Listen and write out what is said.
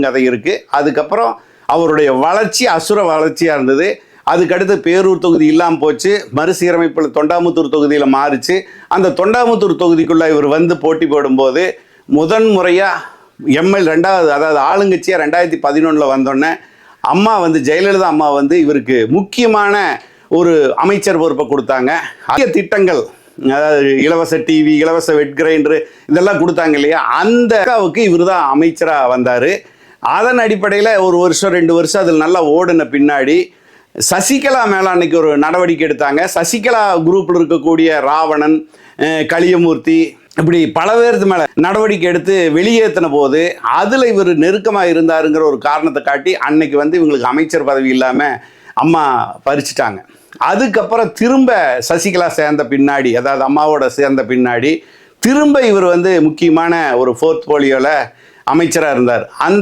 கதை இருக்குது அதுக்கப்புறம் அவருடைய வளர்ச்சி அசுர வளர்ச்சியாக இருந்தது. அதுக்கடுத்து பேரூர் தொகுதி இல்லாமல் போச்சு. மறுசீரமைப்பில் தொண்டாமுத்தூர் தொகுதியில் மாறிச்சு. அந்த தொண்டாமுத்தூர் தொகுதிக்குள்ளே இவர் வந்து போட்டி போடும்போது முதன் முறையாக எம்எல் ரெண்டாவது அதாவது ஆளுங்கட்சியாக ரெண்டாயிரத்தி பதினொன்றில் வந்தோடனே அம்மா வந்து ஜெயலலிதா அம்மா வந்து இவருக்கு முக்கியமான ஒரு அமைச்சர் பொறுப்பை கொடுத்தாங்க. அதிக திட்டங்கள் அதாவது இலவச டிவி இலவச வெட் கிரைண்டரு இதெல்லாம் கொடுத்தாங்க இல்லையா? அந்த அக்காவுக்கு இவர் தான் அமைச்சராக வந்தார். அதன் அடிப்படையில் ஒரு வருஷம் ரெண்டு வருஷம் அதில் நல்லா ஓடின பின்னாடி சசிகலா மேலே அன்னைக்கு ஒரு நடவடிக்கை எடுத்தாங்க. சசிகலா குரூப்பில் இருக்கக்கூடிய ராவணன் கலியமூர்த்தி களியமூர்த்தி இப்படி பல பேருக்கு மேலே நடவடிக்கை எடுத்து வெளியேற்றின போது அதில் இவர் நெருக்கமாக இருந்தாருங்கிற ஒரு காரணத்தை காட்டி அன்னைக்கு வந்து இவங்களுக்கு அமைச்சர் பதவி இல்லாமல் அம்மா பறிச்சிட்டாங்க. அதுக்கப்புறம் திரும்ப சசிகலா சேர்ந்த பின்னாடி அதாவது அம்மாவோட சேர்ந்த பின்னாடி திரும்ப இவர் வந்து முக்கியமான ஒரு ஃபோர்த் போலியோவில் அமைச்சராக இருந்தார். அந்த